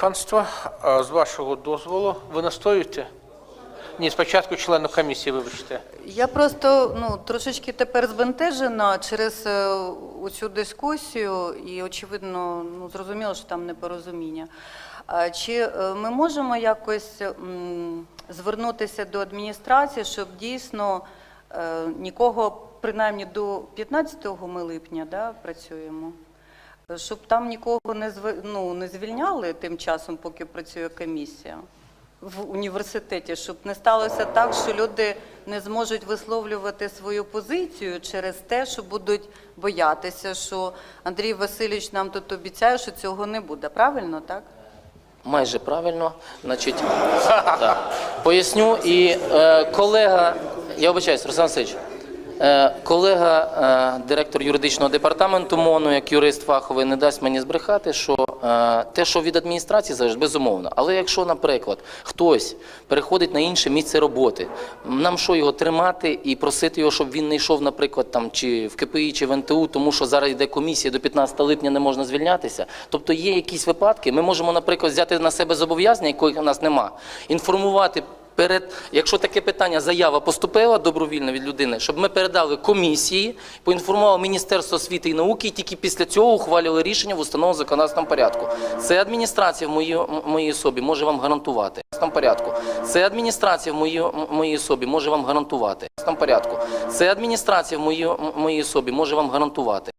панство, з вашого дозволу, ви настоюєте? Ні, спочатку члену комісії, вибачте. Я просто ну трошечки тепер збентежена через е, цю дискусію, і очевидно, ну зрозуміло, що там непорозуміння. Чи е, ми можемо якось звернутися до адміністрації, щоб дійсно е, нікого, принаймні до 15 ми липня, да, працюємо, щоб там нікого не ну, не звільняли тим часом, поки працює комісія в університеті, щоб не сталося так, що люди не зможуть висловлювати свою позицію через те, що будуть боятися, що Андрій Васильович нам тут обіцяє, що цього не буде. Правильно, так? Майже правильно. Значить, так. поясню. І е, колега, я вибачаюсь, Руслан Васильович, колега, е, директор юридичного департаменту МОНу, як юрист фаховий, не дасть мені збрехати, що е, те, що від адміністрації залежить, безумовно. Але якщо, наприклад, хтось переходить на інше місце роботи, нам що його тримати і просити його, щоб він не йшов, наприклад, там чи в КПІ, чи в НТУ, тому що зараз йде комісія, до 15 липня не можна звільнятися. Тобто є якісь випадки. Ми можемо, наприклад, взяти на себе зобов'язання, яких у нас нема, інформувати. Перед, якщо таке питання, заява поступила добровільно від людини, щоб ми передали комісії, поінформували Міністерство освіти і науки, і тільки після цього ухвалювали рішення в установленому законодавством порядку. Це адміністрація в моїй, особі може вам гарантувати. Порядку. Це адміністрація в моїй, особі може вам гарантувати. Порядку. Це адміністрація в моїй особі може вам гарантувати.